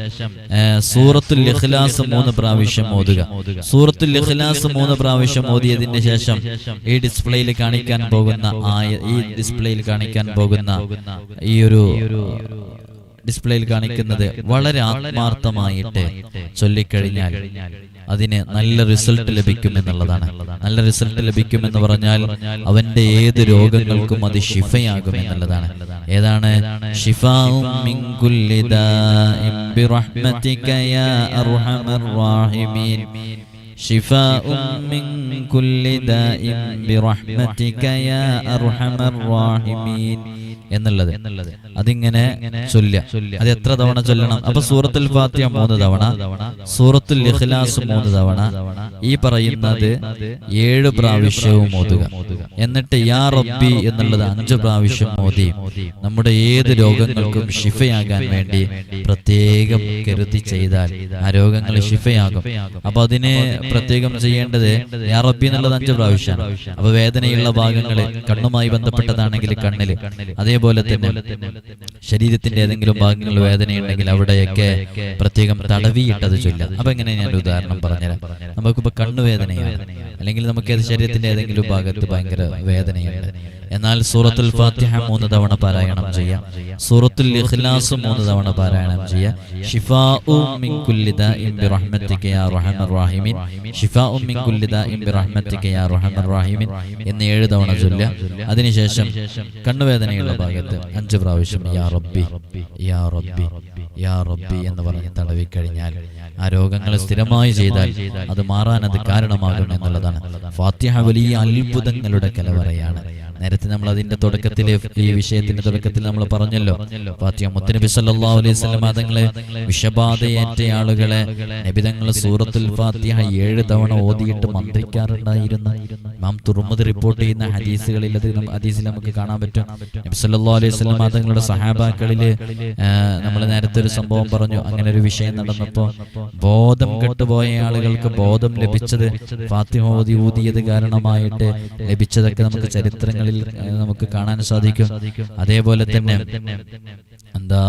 സൂറത്തുൽ ഇഖ്ലാസ് മൂന്ന് പ്രാവശ്യം ഓതുക. സൂറത്തുൽ ഇഖ്ലാസ് മൂന്ന് പ്രാവശ്യം ഓതിയതിന്റെ ശേഷം ഈ ഡിസ്പ്ലേയിൽ കാണിക്കാൻ പോകുന്ന ആയ ഈ ഡിസ്പ്ലേയിൽ കാണിക്കാൻ പോകുന്ന ഈ ഒരു ഡിസ്പ്ലേയിൽ കാണിക്കുന്നത് വളരെ ആത്മാർത്ഥമായിട്ട് ചൊല്ലിക്കഴിഞ്ഞാൽ അതിന് നല്ല റിസൾട്ട് ലഭിക്കും എന്നുള്ളതാണ്. നല്ല റിസൾട്ട് ലഭിക്കും എന്ന് പറഞ്ഞാൽ അവന്റെ ഏത് രോഗങ്ങൾക്കും അത് ഷിഫയാകും എന്നുള്ളതാണ്. ഏതാണ്? എന്നുള്ളത്. അതിങ്ങനെ അത് എത്ര തവണ ചൊല്ലണം? അപ്പൊ സൂറത്തുൽ ഫാത്തിയ മൂന്ന് തവണ. സൂറത്തുൽ ഇഖ്ലാസ് മൂന്ന് തവണ. ഈ പറയുന്നത് ഏഴ് പ്രാവശ്യവും ഓതുക. എന്നിട്ട് യാ റബ്ബി എന്നുള്ളത് അഞ്ച് പ്രാവശ്യം ഓതി. നമ്മുടെ ഏത് രോഗങ്ങൾക്കും ഷിഫയാകാൻ വേണ്ടി പ്രത്യേകം കരുതി ചെയ്താൽ ആ രോഗങ്ങൾ ഷിഫയാകും അപ്പൊ അതിന് പ്രത്യേകം ചെയ്യേണ്ടത് യാ റബ്ബി എന്നുള്ളത് അഞ്ച് പ്രാവശ്യമാണ്. അപ്പൊ വേദനയുള്ള ഭാഗങ്ങൾ കണ്ണുമായി ബന്ധപ്പെട്ടതാണെങ്കിൽ കണ്ണിൽ. അതേപോലെ തന്നെ. ശരീരത്തിന്റെ ഏതെങ്കിലും ഭാഗങ്ങളിൽ വേദനയുണ്ടെങ്കിൽ അവിടെയൊക്കെ പ്രത്യേകം തടവിയിട്ടത് ചൊല്ല അപ്പൊ എങ്ങനെ ഞാൻ ഉദാഹരണം പറഞ്ഞുതരാം. നമുക്കിപ്പോ കണ്ണുവേദനയാണ്. അല്ലെങ്കിൽ നമുക്ക് ശരീരത്തിന്റെ ഏതെങ്കിലും ഭാഗത്ത് ഭയങ്കര വേദനയുണ്ട്. എന്നാൽ സൂറത്തുൽ ഫാത്തിഹ മൂന്ന് തവണ പാരായണം ചെയ്യാം. സൂറത്തുൽ ഇഖ്ലാസ് മൂന്ന് തവണ പാരായണം ചെയ്യാം. ഷിഫാഉ മിൻ കുല്ലി ദാഇൻ ബിറഹ്മതിക യാ റഹ്മർ റഹീമിൻ ഷിഫാഉ മിൻ കുല്ലി ദാഇൻ ബിറഹ്മതിക യാ റഹ്മർ റഹീമിൻ എന്ന് ഏഴ് തവണ ചൊല്ലുക. അതിനുശേഷം കണ്ണുവേദനയുള്ള ഭാഗത്ത് അഞ്ച് പ്രാവശ്യം യാ റബ്ബി യാ റബ്ബി യാ റബ്ബി എന്ന് പറഞ്ഞ് തടവി കഴിഞ്ഞാൽ ആ രോഗങ്ങൾ സ്ഥിരമായി ചെയ്താൽ അത് മാറാൻ അത് കാരണമാകും എന്നുള്ളതാണ്. ഫാത്തിഹ വലിയ അത്ഭുതങ്ങളുടെ കലവറയാണ് നേരത്തെ നമ്മൾ അതിന്റെ തുടക്കത്തിൽ ഈ വിഷയത്തിന്റെ തുടക്കത്തിൽ നമ്മൾ പറഞ്ഞല്ലോ. മുത്തനബി സല്ലല്ലാഹു അലൈഹി വസല്ലം തങ്ങളെ വിഷബാധയേറ്റ ആളുകളെ നബിതങ്ങൾ സൂറത്തുൽ ഫാത്തിഹ ഏഴ് തവണ ഓതിയിട്ട് മന്ത്രിക്കാറുണ്ടായിരുന്നു ഇമാം തുറമുദ് റിപ്പോർട്ട് ചെയ്യുന്ന ഹദീസുകളിൽ അത് ഹദീസിൽ നമുക്ക് കാണാൻ പറ്റും. നബി സല്ലല്ലാഹു അലൈഹി വസല്ലം തങ്ങളുടെ സഹാബാക്കളിൽ നമ്മൾ നേരത്തെ ഒരു സംഭവം പറഞ്ഞു. അങ്ങനെ ഒരു വിഷയം നടന്നപ്പോ ബോധം കെട്ടുപോയ ആളുകൾക്ക് ബോധം ലഭിച്ചത് ഫാത്തിമ ഓതി ഊതിയത് കാരണമായിട്ട് ലഭിച്ചതൊക്കെ നമുക്ക് ചരിത്രങ്ങളിൽ നമുക്ക് കാണാൻ സാധിക്കും. അതേപോലെ തന്നെ എന്താ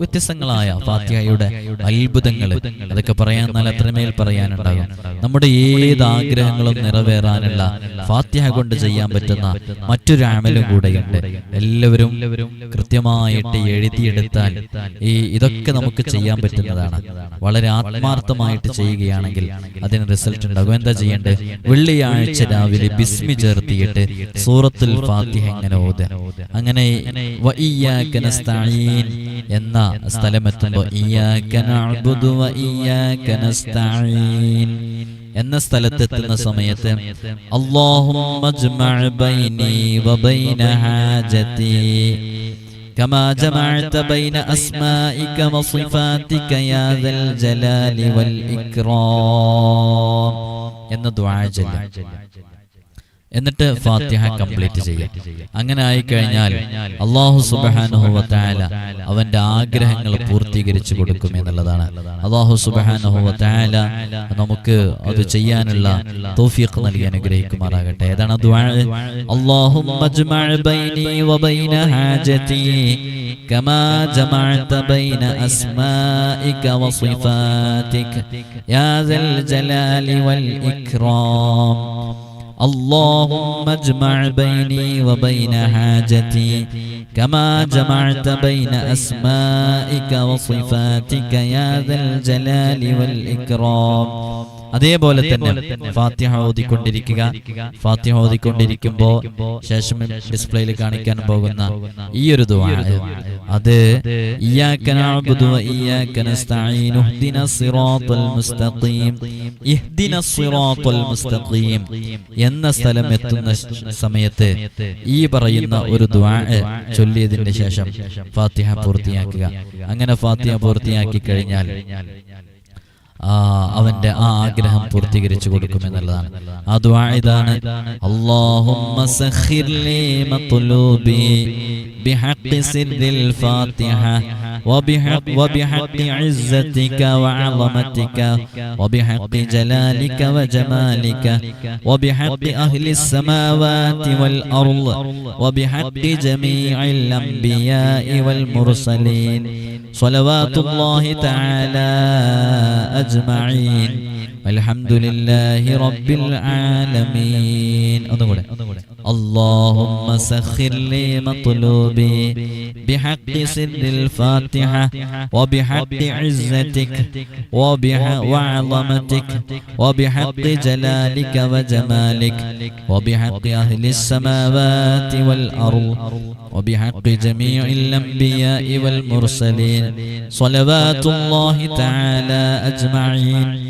വ്യത്യസ്തങ്ങളായ ഫാത്തിഹയുടെ അത്ഭുതങ്ങൾ അതൊക്കെ പറയാൻ നല്ല അത്രമേൽ പറയാനുണ്ടാകും. നമ്മുടെ ഏത് ആഗ്രഹങ്ങളും നിറവേറാനുള്ള ഫാത്തിഹ കൊണ്ട് ചെയ്യാൻ പറ്റുന്ന മറ്റൊരു അമലും കൂടെയുണ്ട്. എല്ലാവരും കൃത്യമായിട്ട് എഴുതിയെടുത്താൽ ഈ ഇതൊക്കെ നമുക്ക് ചെയ്യാൻ പറ്റുന്നതാണ്. വളരെ ആത്മാർത്ഥമായിട്ട് ചെയ്യുകയാണെങ്കിൽ അതിന് റിസൾട്ട് ഉണ്ടാകും. എന്താ ചെയ്യേണ്ടത്? വെള്ളിയാഴ്ച രാവിലെ ബിസ്മി ചേർത്തിയിട്ട് സൂറത്തുൽ ഫാത്തിഹ എങ്ങനെ ഓത് അങ്ങനെ നസ്തഈൻ എന്ന സ്ഥലമെത്തുമ്പോൾ ഇയ്യാക നഅ്ബുദു വ ഇയ്യാക നസ്തഈൻ എന്ന സ്ഥലത്തെത്തുന്ന സമയത്ത് അല്ലാഹുമ്മ അജ്മഅ ബൈനി വബൈന ഹാജതി كما جمعت بين أسمائك وصفاتك يا ذا الجلال والإكرام എന്ന ദുആ ചൊല്ലുക എന്നിട്ട് ഫാത്തിഹ കംപ്ലീറ്റ് ചെയ്യാം അങ്ങനെ ആയിക്കഴിഞ്ഞാൽ അള്ളാഹു സുബാനുഹുവത്തായ അവന്റെ ആഗ്രഹങ്ങൾ പൂർത്തീകരിച്ചു കൊടുക്കും എന്നുള്ളതാണ് അള്ളാഹു സുബാനുഹുവത്തായ നമുക്ക് അത് ചെയ്യാനുള്ള തോഫിയൊക്കെ നൽകി അനുഗ്രഹിക്കുമാറാകട്ടെ ഏതാണ് അള്ളാഹുമ്മ ബൈനി വബൈന ഹാജതി كما جمعت بين أسمائك وصفاتك يا ذا الجلال والإكرام اللهم اجمع بيني وبين حاجتي كما جمعت بين أسمائك وصفاتك يا ذا الجلال والإكرام. അതേപോലെ തന്നെ ഫാത്തിഹ ഓതിക്കൊണ്ടിരിക്കുക. ഫാത്തിഹ ഓതിക്കൊണ്ടിരിക്കുമ്പോ ശേഷം ഡിസ്പ്ലേയിൽ കാണിക്കാൻ പോകുന്ന ഈ ഒരു അത് ഇയ്യാക നഅബ്ദു വ ഇയ്യാക നസ്തഈൻ ഇഹ്ദിന സിറാത്തൽ മുസ്തഖീം. ഇഹ്ദിന സിറാത്തൽ മുസ്തഖീം എന്ന സ്ഥലം എത്തുന്ന സമയത്ത് ഈ പറയുന്ന ഒരു ദുആ ചൊല്ലിയതിന്റെ ശേഷം ഫാത്തിഹ പൂർത്തിയാക്കുക. അങ്ങനെ ഫാത്തിഹ പൂർത്തിയാക്കി കഴിഞ്ഞാൽ അവന്റെ ആ ആഗ്രഹം പൂർത്തീകരിച്ചു കൊടുക്കും എന്നുള്ളതാണ്. ദുആ ഇതാണ്. അള്ളാഹു ലീ بحق سر الفاتحة وبحق, وبحق عزتك وعظمتك وبحق جلالك وجمالك وبحق أهل السماوات والأرض وبحق جميع الأنبياء والمرسلين. صلوات الله تعالى أجمعين. الحمد لله رب العالمين. اللهم سخر لي مطلوبي بحق سر الفاتحة وبحق عزتك وعظمتك وبحق جلالك وجمالك وبحق أهل السماوات والأرض وبحق جميع الأنبياء والمرسلين. صلوات الله تعالى أجمعين.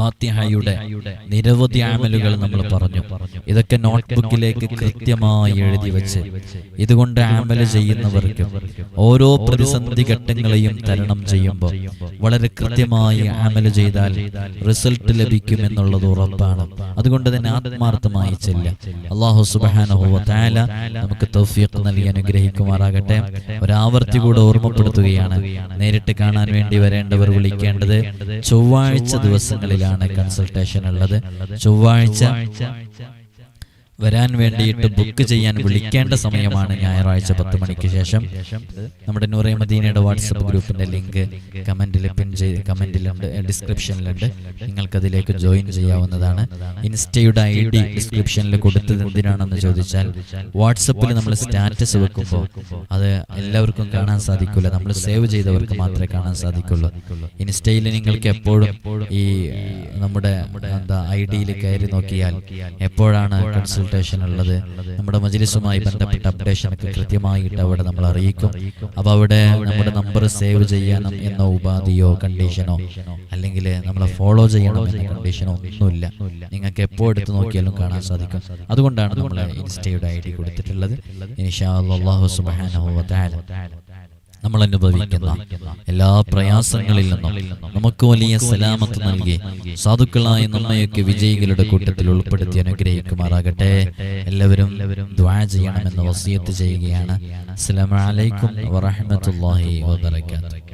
ഫാത്തിഹയുടെ നിരവധി ആമലുകൾ നമ്മൾ പറഞ്ഞു. ഇതൊക്കെ നോട്ട്ബുക്കിലേക്ക് കൃത്യമായി എഴുതി വെച്ച് ഇതുകൊണ്ട് ആമൽ ചെയ്യുന്നവർക്ക് ഓരോ പ്രതിസന്ധി ഘട്ടങ്ങളെയും തരണം ചെയ്യുമ്പോൾ വളരെ കൃത്യമായി ആമൽ ചെയ്താൽ റിസൾട്ട് ലഭിക്കും എന്നുള്ളത് ഉറപ്പാണ്. അതുകൊണ്ട് തന്നെ ആത്മാർത്ഥമായി ചെല്ല അള്ളാഹു സുബാന നമുക്ക് തൗഫീഖ് നൽകി അനുഗ്രഹിക്കുമാറാകട്ടെ. ഒരാവർത്തി കൂടെ ഓർമ്മപ്പെടുത്തുകയാണ്. നേരിട്ട് കാണാൻ വേണ്ടി വരേണ്ടവർ വിളിക്കേണ്ടത് ചൊവ്വാഴ്ച ദിവസങ്ങളിലാണ്. കൺസൾട്ടേഷൻ ഉള്ളത്. ചൊവ്വാഴ്ച വരാൻ വേണ്ടിയിട്ട് ബുക്ക് ചെയ്യാൻ വിളിക്കേണ്ട സമയമാണ് ഞായറാഴ്ച പത്ത് മണിക്ക് ശേഷം. നമ്മുടെ നൂറേ മദീനയുടെ വാട്സപ്പ് ഗ്രൂപ്പിന്റെ ലിങ്ക് കമന്റിൽ പിൻ ചെയ്ത് കമന്റിലുണ്ട് ഡിസ്ക്രിപ്ഷനിലുണ്ട്. നിങ്ങൾക്ക് അതിലേക്ക് ജോയിൻ ചെയ്യാവുന്നതാണ്. ഇൻസ്റ്റയുടെ ഐ ഡി ഡിസ്ക്രിപ്ഷനിൽ കൊടുത്തത് എന്തിനാണെന്ന് ചോദിച്ചാൽ വാട്സപ്പിൽ നമ്മൾ സ്റ്റാറ്റസ് വെക്കുമ്പോൾ അത് എല്ലാവർക്കും കാണാൻ സാധിക്കില്ല നമ്മൾ സേവ് ചെയ്തവർക്ക് മാത്രമേ കാണാൻ സാധിക്കുള്ളൂ. ഇൻസ്റ്റയിൽ നിങ്ങൾക്ക് എപ്പോഴും ഈ നമ്മുടെ എന്താ ഐ ഡിയിൽ കയറി നോക്കിയാൽ എപ്പോഴാണ് കൺസൾട്ട് അപ്ഡേഷൻ ഉള്ളത്. നമ്മുടെ മജിലിസുമായി ബന്ധപ്പെട്ട അപ്ഡേഷൻ ഒക്കെ കൃത്യമായിട്ട് അവിടെ നമ്മൾ അറിയിക്കും. അപ്പോൾ അവിടെ നമ്മുടെ നമ്പർ സേവ് ചെയ്യണം എന്ന ഉപാധിയോ കണ്ടീഷനോ അല്ലെങ്കിൽ നമ്മളെ ഫോളോ ചെയ്യണം എന്ന കണ്ടീഷനോ ഒന്നുമില്ല. നിങ്ങൾക്ക് എപ്പോൾ എടുത്ത് നോക്കിയാലും കാണാൻ സാധിക്കും. അതുകൊണ്ടാണ് നമ്മൾ ഇൻസ്റ്റയുടെ ഐ ഡി കൊടുത്തിട്ടുള്ളത്. ഇൻഷാ വ തആല. നമ്മൾ അനുഭവിക്കുന്ന എല്ലാ പ്രയാസങ്ങളിൽ നിന്നും നമുക്ക് വലിയ സലാമത്ത് നൽകി സാധുക്കളായ നമ്മയൊക്കെ വിജയികളുടെ കൂട്ടത്തിൽ ഉൾപ്പെടുത്തി അനുഗ്രഹിക്കുമാറാകട്ടെ. എല്ലാവരും ദ്വാ ചെയ്യണമെന്ന് വസിയത്ത് ചെയ്യുകയാണ്. അസ്സലാമു അലൈക്കും വറഹ്മത്തുള്ളാഹി വബറകാതുഹു.